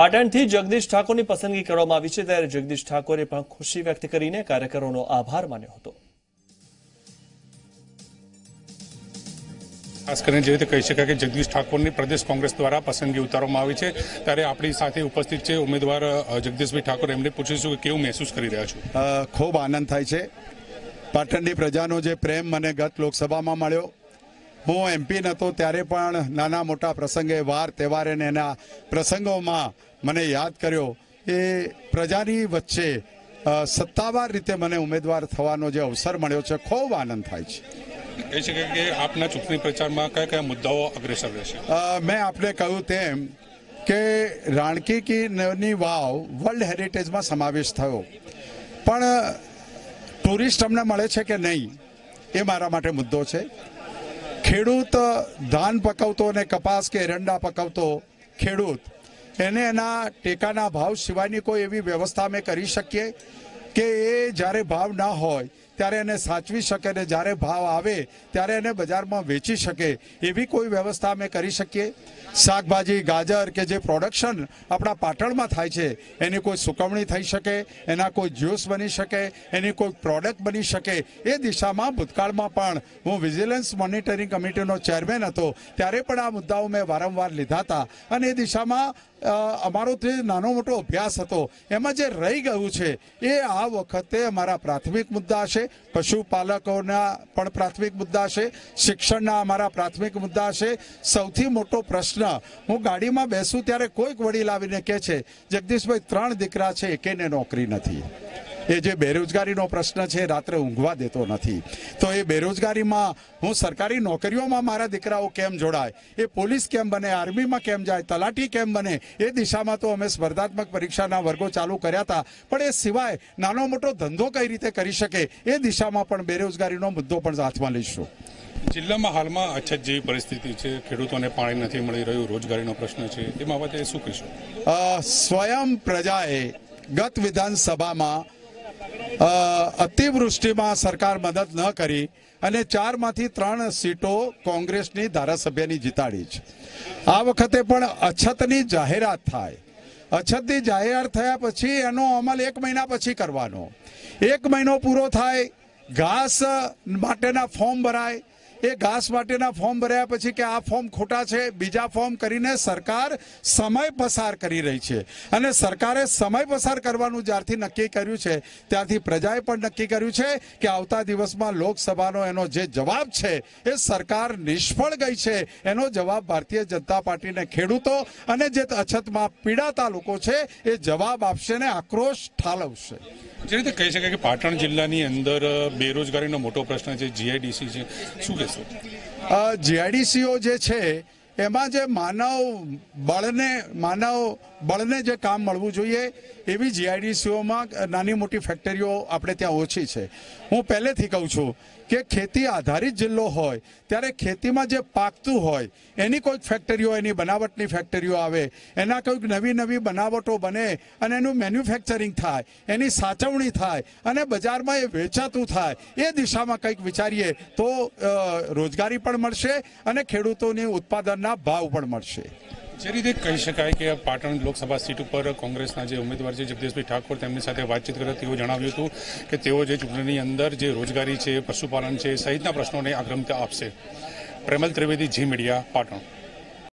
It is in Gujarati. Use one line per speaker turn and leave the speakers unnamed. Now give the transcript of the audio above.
પાટણથી જગદીશ ઠાકોરની પસંદગી કરવામાં આવી છે ત્યારે જગદીશ ઠાકોરે પણ ખુશી વ્યક્ત કરીને કાર્યકરોનો આભાર માન્યો હતો.
ખાસ કરીને જે રીતે કહી શકાય કે જગદીશ ઠાકોરની પ્રદેશ કોંગ્રેસ દ્વારા પસંદગી ઉતારવામાં આવી છે ત્યારે આપણી સાથે ઉપસ્થિત છે ઉમેદવાર જગદીશભાઈ ઠાકોર. એમને પૂછીશું કે કેવું મહેસૂસ કરી રહ્યા છો?
ખૂબ આનંદ થાય છે. પાટણની પ્રજાનો જે પ્રેમ મને ગત લોકસભામાં મળ્યો હું એમપી નહોતો ત્યારે પણ નાના મોટા પ્રસંગે વાર તહેવારે ને એના પ્રસંગોમાં મને યાદ કર્યો. એ પ્રજાની વચ્ચે સત્તાવાર રીતે મને ઉમેદવાર થવાનો જે અવસર મળ્યો છે ખૂબ આનંદ થાય છે.
કહી છે કે આપના ચૂંટણી પ્રચારમાં કયા કયા મુદ્દાઓ અગ્રેસર રહેશે?
મેં આપને કહ્યું તેમ કે રાણકી કીની વાવ વર્લ્ડ હેરિટેજમાં સમાવેશ થયો. પણ ટુરિસ્ટ અમને મળે છે કે નહીં એ મારા માટે મુદ્દો છે. ખેડૂત ધાન પકવતો અને કપાસ કે એરંડા પકવતો ખેડૂત, એને એના ટેકાના ભાવ સિવાયની કોઈ એવી વ્યવસ્થા અમે કરી શકીએ કે એ જ્યારે ભાવ ના હોય ત્યારે એને સાચવી શકે ને જ્યારે ભાવ આવે, ત્યારે એને બજારમાં વેચી શકે. એવી કોઈ વ્યવસ્થા અમે કરી શકીએ? શાકભાજી, ગાજર કે જે પ્રોડક્શન આપણા પાટણમાં થાય છે, એની કોઈ સુકવણી થઈ શકે, એના કોઈ જ્યુસ બની શકે, એની કોઈ પ્રોડક્ટ બની શકે, એ દિશામાં ભૂતકાળમાં પણ હું વિજિલન્સ મોનિટરિંગ કમિટીનો ચેરમેન હતો, ત્યારે પણ આ મુદ્દાઓ મેં વારંવાર લીધા હતા. અને એ દિશામાં અમારો જે નાનો મોટો અભ્યાસ હતો. એમાં જે રહી ગયું છે, એ આ વખતે અમારા પ્રાથમિક મુદ્દા છે પશુપાલકોના પણ પ્રાથમિક મુદ્દા છે શિક્ષણના અમારા પ્રાથમિક મુદ્દા છે સૌથી મોટો પ્રશ્ન, હું ગાડીમાં બેસું ત્યારે કોઈક વડીલ આવીને કહે છે, જગદીશભાઈ, ત્રણ દીકરા છે એકેને નોકરી નથી. એ જે બેરોજગારીનો પ્રશ્ન છે રાત્રે ઊંઘવા દેતો નથી. તો એ બેરોજગારીમાં હું સરકારી નોકરીઓમાં મારા દીકરાઓ કેમ જોડાય? એ પોલીસ કેમ બને? આર્મીમાં કેમ જાય? તલાટી કેમ બને? એ દિશામાં તો અમે સ્પર્ધાત્મક પરીક્ષાના વર્ગો ચાલુ કર્યા હતા. પણ એ સિવાય નાનો મોટો ધંધો કઈ રીતે કરી શકે? એ દિશામાં પણ બેરોજગારીનો મુદ્દો પણ હાથમાં લઈશું.
જિલ્લામાં હાલમાં અછત જેવી પરિસ્થિતિ છે. ખેડૂતોને પાણી નથી મળી રહ્યું. રોજગારીનો પ્રશ્ન છે. એ બાબતે શું કહીશું?
સ્વયં પ્રજાએ ગત વિધાનસભામાં અતિવૃષ્ટિમાં સરકાર મદદ ન કરી અને ચારમાંથી ત્રણ સીટો કોંગ્રેસની ધારાસભ્યની જીતાડી છે. આ વખતે પણ અછતની જાહેરાત થાય. અછતની જાહેરાત થયા પછી એનો અમલ એક મહિના પછી કરવાનો. એક મહિનો પૂરો થાય, ઘાસ માટેના ફોર્મ ભરાય એ ઘાસ માટેના ફોર્મ ભર્યા પછી કે આ ફોર્મ ખોટા છે, બીજા ફોર્મ કરીને સરકાર સમય પસાર કરી રહી છે. અને સરકારે સમય પસાર કરવાનું જ્યારથી નક્કી કર્યું છે, ત્યારથી પ્રજાએ પણ નક્કી કર્યું છે કે આવતા દિવસમાં લોકસભાનો એનો જે જવાબ છે, એ સરકાર નિષ્ફળ ગઈ છે. એનો જવાબ ભારતીય જનતા પાર્ટીને ખેડૂતો અને જે અછતમાં પીડાતા લોકો છે, એ જવાબ આપશે ને આક્રોશ ઠાલવશે.
જે રીતે કહી શકાય કે પાટણ જિલ્લાની અંદર બેરોજગારીનો મોટો પ્રશ્ન છે જીઆઈડીસી છે. શું કહેશો
જીઆઈડીસીઓ જે છે એમાં જે માનવ બળને માનવ બળને જે કામ મળવું જોઈએ, એવી જીઆઈડીસીઓમાં નાની મોટી ફેક્ટરીઓ આપણે ત્યાં ઓછી છે. હું પહેલેથી કહું છું કે ખેતી આધારિત જિલ્લો હોય, ત્યારે ખેતીમાં જે પાકતું હોય, એની કોઈક ફેક્ટરીઓ એની બનાવટની ફેક્ટરીઓ આવે, એના કોઈક નવી નવી બનાવટો બને, અને એનું મેન્યુફેક્ચરિંગ થાય, એની સાચવણી થાય, અને બજારમાં એ વેચાતું થાય, એ દિશામાં કંઈક વિચારીએ તો રોજગારી પણ મળશે અને ખેડૂતોની ઉત્પાદનના ભાવ પણ મળશે.
જે રીતે કહી શકાય કે પાટણ લોકસભા સીટ ઉપર કોંગ્રેસના જે ઉમેદવાર છે, જગદીશભાઈ ઠાકોર, તેમની સાથે વાતચીત કરતા તેઓ જણાવ્યું હતું કે તેઓ જે ચૂંટણીની અંદર જે રોજગારી છે, પશુપાલન છે, સહિતના પ્રશ્નોને અગ્રમતા આપશે. પ્રેમલ ત્રિવેદી, જી મીડિયા, પાટણ.